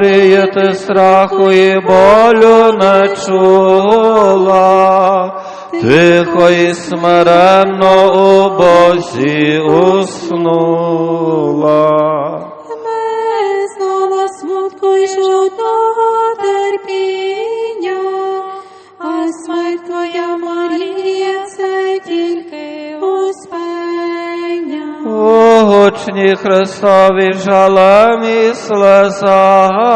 Марія, ти страху і болю не чула, тихо і смиренно у Бозі уснула. Гучні Христові жалем і слезами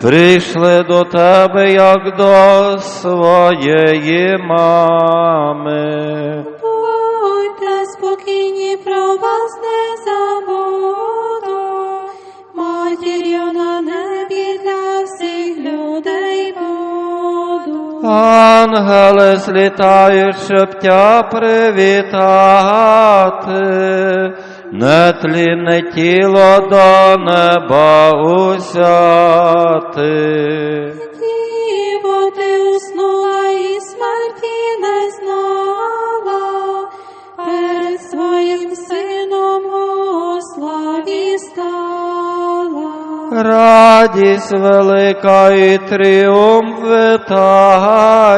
прийшли до тебе, як до своєї мами. Будьте спокійні, про вас не забуду, матір'ю на небі для всіх людей буду. Ангели злітають, щоб тя привітати, нетлінне тіло до неба узяти. Діво, ти уснула і смерті не знала, перед своїм сином у славі стала. Радість велика і тріумф витає,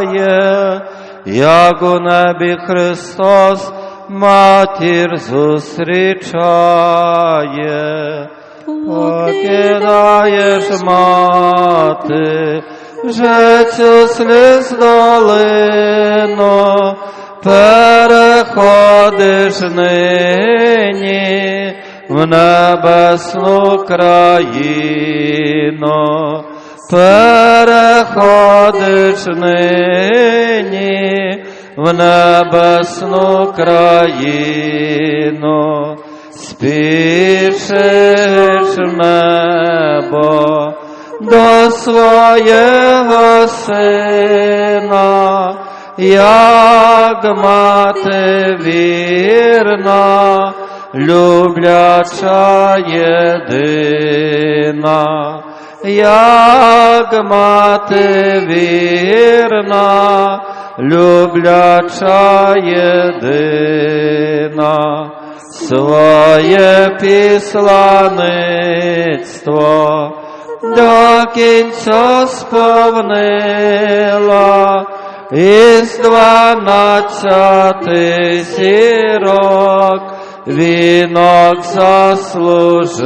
як у небі Христос матір зустрічає. Покидаєш мати, вже сліз долину, переходиш нині в небесну країну, переходиш нині в небесну країну, спішиш небо до свого сина, як мати вірна, любляча єдина, як мати вірна, любляча єдина, своє післаництво до кінця сповнила, із дванадцяти зірок вінок заслужила.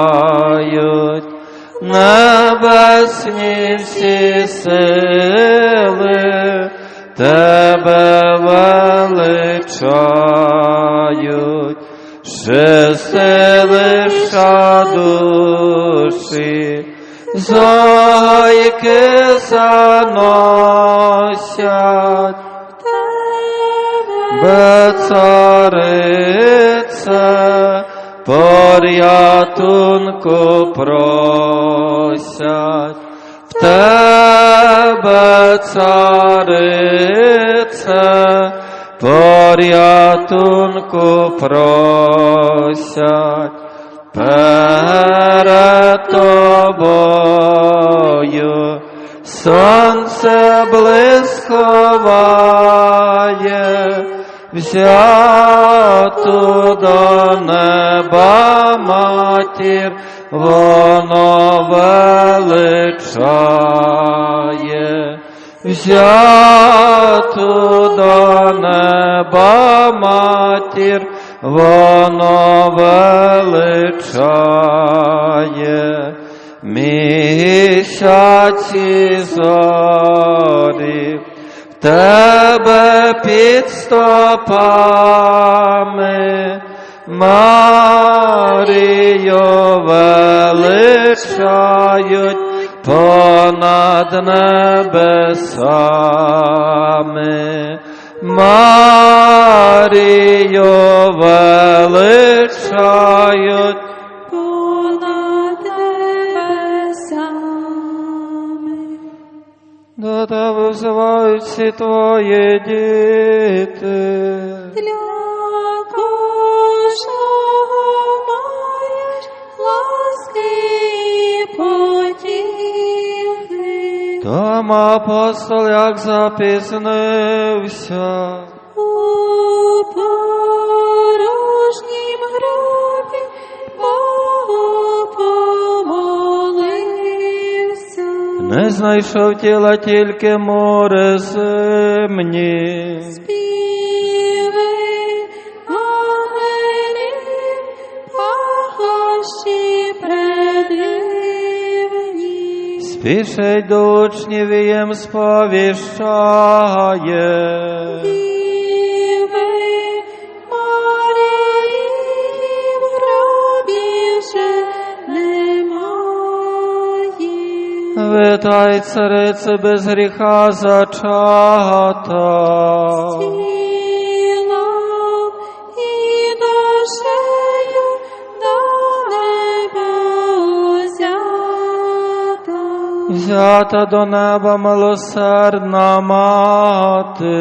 Величають, небесні всі сили, тебе величають, ще лиша душі, зойки заносять, Бе порятунку просять, в тебе, царице, порятунку просять, перед тобою сонце блисковає, взято до неба матір, воно величає, взято до неба матір, воно величає, місяці зорі, тебе під стопами, Марію величають понад небесами. Марію величають до тебе взивають всі твої діти. Для кожного маєш ласки і потіхи. Там апостол як запізнився. Не знайшов тіла тільки море земні. Співи ангелів, пахощі предивні. Спішить до учнів і їм сповіщає. Немає. Витай, царице, без гріха зачата. Тілом і душею до неба узята. Взята до неба милосердна мати.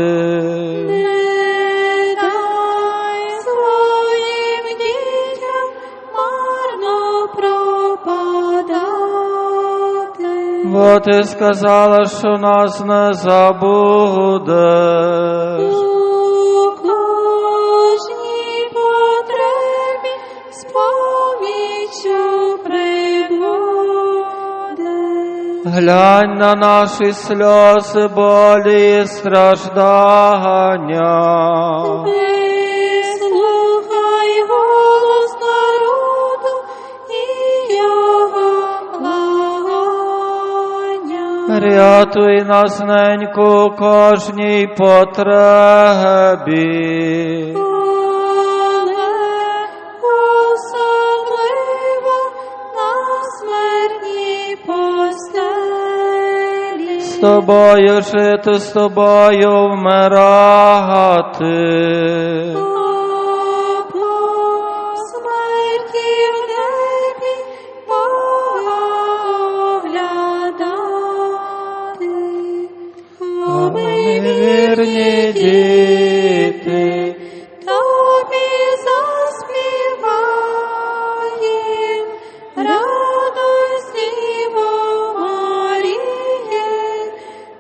Бо ти сказала, що нас не забудеш. У кожній потребі з поміччю прибуде. Глянь на наші сльози, болі і страждання. Рятуй нас, неньку, кожній потребі. Але особливо на смертній постелі. З тобою жити, з тобою вмирати. Вірні діти, Тобі заспіваєм, радості бо Маріє,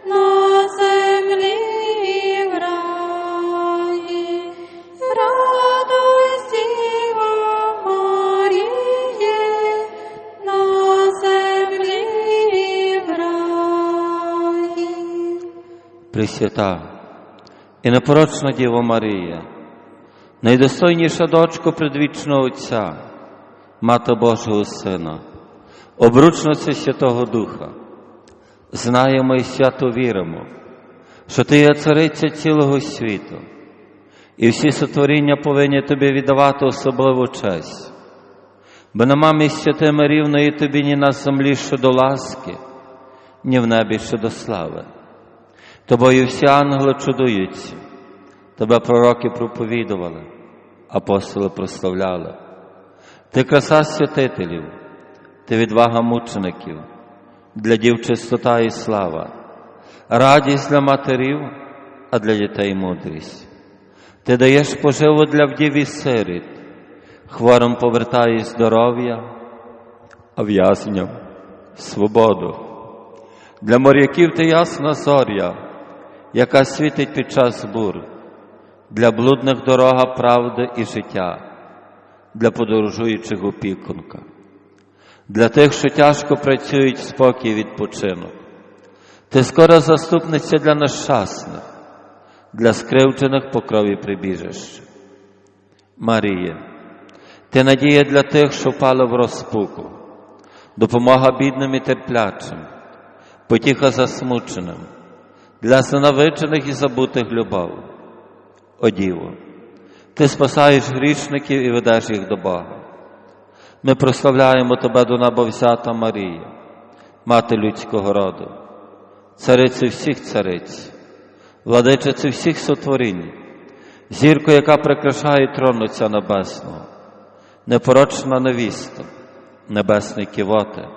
на землі і в раї. Радості бо Маріє, на землі і в раї. Пресвята і непорочна Діво Марія, найдостойніша дочко предвічного Отця, Мати Божого Сина, обручниця Святого Духа, знаємо і свято віримо, що Ти є цариця цілого світу, і всі сотворіння повинні Тобі віддавати особливу честь, бо нема місця теми рівної тобі ні на землі щодо ласки, ні в небі щодо слави. Тобою всі ангели чудуються, тебе пророки проповідували, апостоли прославляли. Ти краса святителів, ти відвага мучеників, для дів чистота і слава, радість для матерів, а для дітей мудрість. Ти даєш поживу для вдів і сиріт, хворим повертаєш здоров'я, а в'язням свободу. Для моряків ти ясна зоря, яка світить під час бур, для блудних дорога правди і життя, для подорожуючих опікунка, для тих, що тяжко працюють спокій відпочинок. Ти скора заступниця для нещасних, для скривджених по крові прибіжище. Марія, ти надія для тих, що впали в розпуку, допомога бідним і терплячим, потіха засмученим, для зненавиджених і забутих любов. О Діво, ти спасаєш грішників і ведеш їх до Бога. Ми прославляємо Тебе до неба взята Марія, мати людського роду, царицю всіх цариць, владичицю всіх сотворінь, зірку, яка прикрашає трон Отця Небесного, непорочна невіста, небесний ківоте,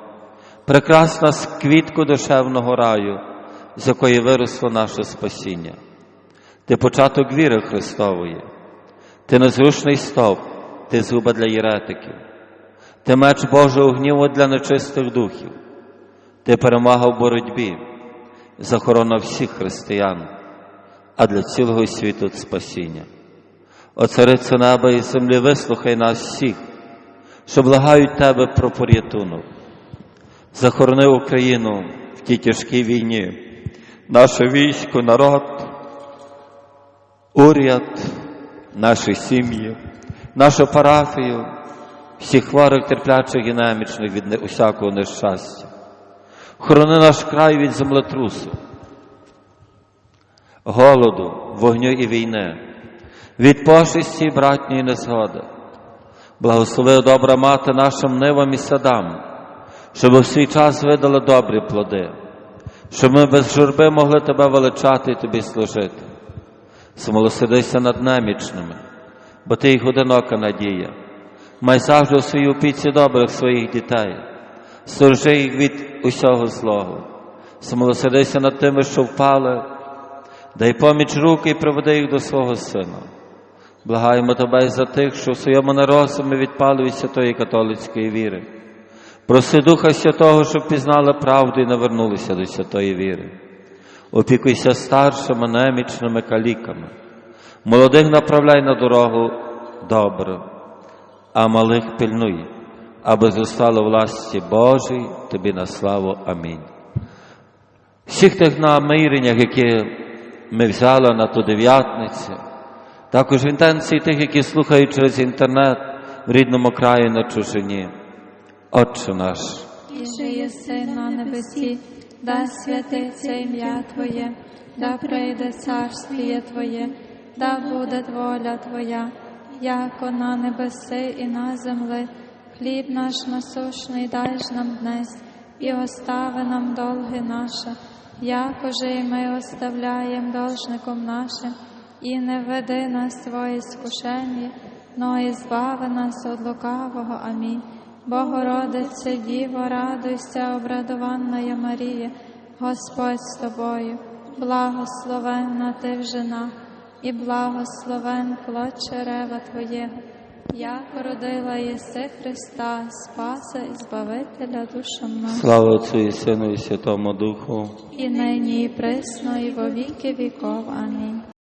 прекрасна з квітку душевного раю, з якої виросло наше спасіння. Ти початок віри Христової, ти незрушний стовп, ти зуба для єретиків, ти меч Божого гніву для нечистих духів, ти перемога в боротьбі, захорона всіх християн, а для цілого світу спасіння. О царицю неба і землі, вислухай нас всіх, що благають Тебе про порятунок. Захорони Україну в тій тяжкій війні, наше військо, народ, уряд, наші сім'ї, нашу парафію, всіх хворих, терплячих і немічних від усякого нещастя. Хорони наш край від землетрусу, голоду, вогню і війни, від пошесті братньої незгоди. Благослови, добра мати нашим нивам і садам, щоб у свій час видали добрі плоди, щоб ми без журби могли тебе величати і тобі служити. Смолосидися над немічними, бо ти їх одинока надія. Май завжди у своїй опіці добрих своїх дітей, сторожи їх від усього злого. Смолосидися над тими, що впали, дай поміч руки і приведи їх до свого сина. Благаємо тебе за тих, що в своєму нерозумі відпали від святої католицької віри. Проси Духа Святого, щоб пізнали правду і навернулися до святої віри. Опікуйся старшими, немічними каліками. Молодих направляй на дорогу добре, а малих пильнуй, аби зостали власті Божій, тобі на славу. Амінь. Всіх тих наміреннях, які ми взяли на ту дев'ятницю, також в інтенції тих, які слухають через інтернет в рідному краї на чужині. Отче наш. І же єси на небесі, да святиться ім'я Твоє, да прийде царствіє Твоє, да буде воля Твоя, яко на небеси і на земли. Хліб наш насушний дай ж нам днес, і остави нам долги наші, якоже і ми оставляєм должником нашим, і не веди нас в своє скушення, но і збави нас від лукавого. Амінь. Богородице, Діво, радуйся, обрадованна Марія, Господь з тобою, благословенна ти в женах, і благословен плод чрева Твоєго, як породила єси Христа, Спаса і Збавителя душам нашим, Слава Отцю і Сину і Святому Духу. і нині, і присно, і во віки віков. Амінь.